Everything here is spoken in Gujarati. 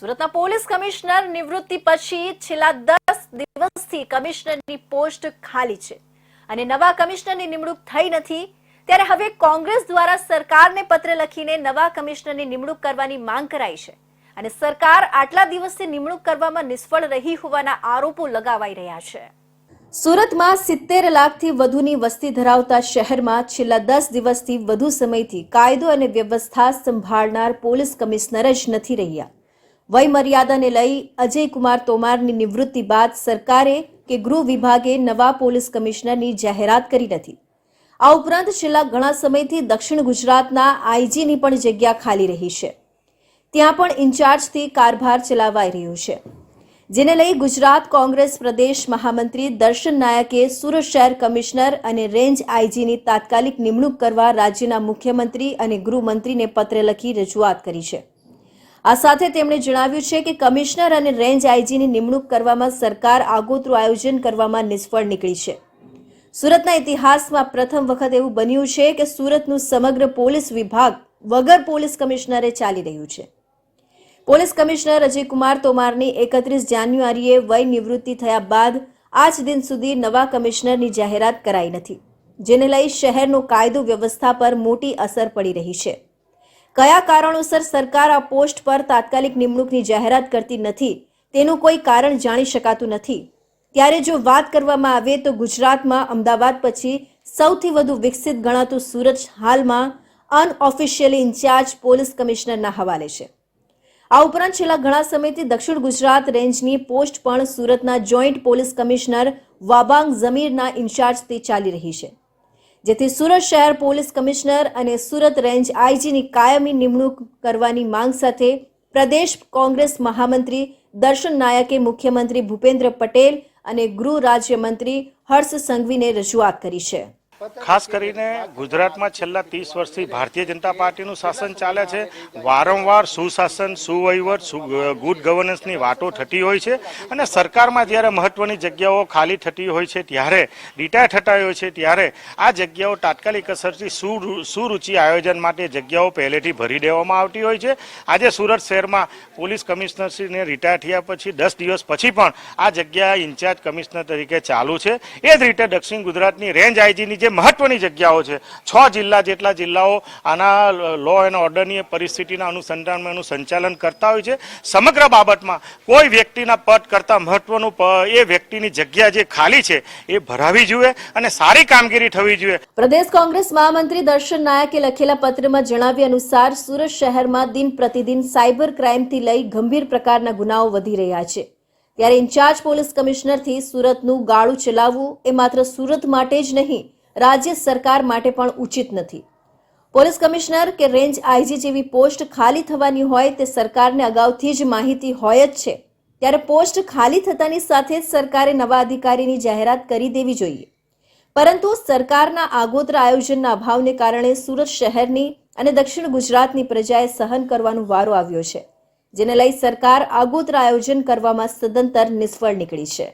સુરતના પોલીસ કમિશનર નિવૃત્તિ પછી છેલ્લા દસ દિવસથી કમિશનરની પોસ્ટ ખાલી છે અને નવા કમિશનરની નિમણૂક થઈ નથી, ત્યારે હવે કોંગ્રેસ દ્વારા સરકારને પત્ર લખીને નવા કમિશનરની નિમણૂક કરવાની માંગ કરાઈ છે અને સરકાર આટલા દિવસથી નિમણૂક કરવામાં નિષ્ફળ રહી હોવાના આરોપો લગાવાઈ રહ્યા છે. સુરતમાં સિત્તેર લાખથી વધુની વસ્તી ધરાવતા શહેરમાં છેલ્લા દસ દિવસથી વધુ સમયથી કાયદો અને વ્યવસ્થા સંભાળનાર પોલીસ કમિશનર જ નથી રહ્યા. વય લઈ લઈ અજયકુમાર તોમારની નિવૃત્તિ બાદ સરકારે કે ગૃહ વિભાગે નવા પોલીસ કમિશનરની જાહેરાત કરી નથી. આ ઉપરાંત છેલ્લા ઘણા સમયથી દક્ષિણ ગુજરાતના આઈજીની પણ જગ્યા ખાલી રહી છે. ત્યાં પણ ઇન્ચાર્જથી કારભાર ચલાવાઈ રહ્યો છે. જેને લઈ ગુજરાત કોંગ્રેસ પ્રદેશ મહામંત્રી દર્શન નાયકે સુરત શહેર કમિશનર અને રેન્જ આઈજીની તાત્કાલિક નિમણૂક કરવા રાજ્યના મુખ્યમંત્રી અને ગૃહમંત્રીને પત્ર લખી રજૂઆત કરી છે. આ સાથે તેમણે જણાવ્યું છે કે કમિશનર અને રેન્જ આઈજીની નિમણૂક કરવામાં સરકાર આગોતરું આયોજન કરવામાં નિષ્ફળ નીકળી છે. સુરતના ઇતિહાસમાં પ્રથમ વખત એવું બન્યું છે કે સુરતનું સમગ્ર પોલીસ વિભાગ વગર પોલીસ કમિશનરે ચાલી રહ્યું છે. પોલીસ કમિશનર અજયકુમાર તોમારની એકત્રીસ જાન્યુઆરીએ વય નિવૃત્તિ થયા બાદ આજ દિન સુધી નવા કમિશનરની જાહેરાત કરાઈ નથી, જેને લઈ શહેરનો કાયદો વ્યવસ્થા પર મોટી અસર પડી રહી છે. કયા કારણોસર સરકાર આ પોસ્ટ પર તાત્કાલિક નિમણૂકની જાહેરાત કરતી નથી તેનું કોઈ કારણ જાણી શકાતું નથી? ત્યારે જો વાત કરવામાં આવે તો ગુજરાતમાં અમદાવાદ પછી સૌથી વધુ વિકસિત ગણાતું સુરત હાલમાં અનઓફિશિયલી ઇન્ચાર્જ પોલીસ કમિશનરના હવાલે છે. આ ઉપરાંત છેલ્લા ઘણા સમયથી દક્ષિણ ગુજરાત રેન્જની પોસ્ટ પણ સુરતના જોઈન્ટ પોલીસ કમિશનર વાબાંગ ઝમીરના ઇન્ચાર્જથી ચાલી રહી છે. જેથી સુરત શહેર પોલીસ કમિશનર અને સુરત રેન્જ આઈજીની કાયમી નિમણૂક કરવાની માંગ સાથે પ્રદેશ કોંગ્રેસ મહામંત્રી દર્શન નાયકે મુખ્યમંત્રી ભૂપેન્દ્ર પટેલ અને ગૃહ રાજ્યમંત્રી હર્ષ સંઘવીને રજૂઆત કરી છે. ખાસ કરીને ગુજરાતમાં છેલ્લા ત્રીસ વર્ષથી ભારતીય જનતા પાર્ટીનું શાસન ચાલે છે. વારંવાર સુશાસન, સુવહીવટ ગુડ ગવર્નન્સની વાતો થતી હોય છે અને સરકારમાં જ્યારે મહત્વની જગ્યાઓ ખાલી થતી હોય છે ત્યારે, રિટાયર થતા હોય છે ત્યારે આ જગ્યાઓ તાત્કાલિક અસરથી સુરુ- સુરુચિ આયોજન માટે જગ્યાઓ પહેલેથી ભરી દેવામાં આવતી હોય છે. આજે સુરત શહેરમાં પોલીસ કમિશનરશ્રીને રિટાયર થયા પછી દસ દિવસ પછી પણ આ જગ્યા ઇન્ચાર્જ કમિશનર તરીકે ચાલુ છે. એ જ રીતે દક્ષિણ ગુજરાતની રેન્જ આઈજીની જે મહત્વની જગ્યાઓ છે. છ જિલ્લા જેટલા જિલ્લાઓ આના લો એન્ડ ઓર્ડરની પરિસ્થિતિના અનુસંધાનમાં એનું સંચાલન કરતા હોય છે. સમગ્ર બાબતમાં કોઈ વ્યક્તિના પદ કરતાં મહત્વનું એ વ્યક્તિની જગ્યા જે ખાલી છે, એ ભરાવી જોઈએ અને સારી કામગીરી થવી જોઈએ. પ્રદેશ કોંગ્રેસ મહામંત્રી દર્શન નાયકે લખેલા પત્રમાં જણાવ્યા અનુસાર સુરત શહેરમાં દિન પ્રતિદિન સાયબર ક્રાઇમથી લઈ ગંભીર પ્રકારના ગુનાઓ વધી રહ્યા છે. ત્યારે ઇન્ચાર્જ પોલીસ કમિશનરથી સુરતનું ગાળું ચલાવવું એ માત્ર સુરત માટે જ નહીં રાજ્ય સરકાર માટે પણ ઉચિત નથી. પોલીસ કમિશનર કે રેન્જ આઈજી જેવી પોસ્ટ ખાલી થવાની હોય તે સરકારને અગાઉથી જ માહિતી હોય જ છે. ત્યારે પોસ્ટ ખાલી થતાની સાથે જ સરકારે નવા અધિકારીની જાહેરાત કરી દેવી જોઈએ. પરંતુ સરકારના આગોતરા આયોજનના અભાવને કારણે સુરત શહેરની અને દક્ષિણ ગુજરાતની પ્રજાએ સહન કરવાનો વારો આવ્યો છે, જેને લઈ સરકાર આગોતરા આયોજન કરવામાં સદંતર નિષ્ફળ નીકળી છે.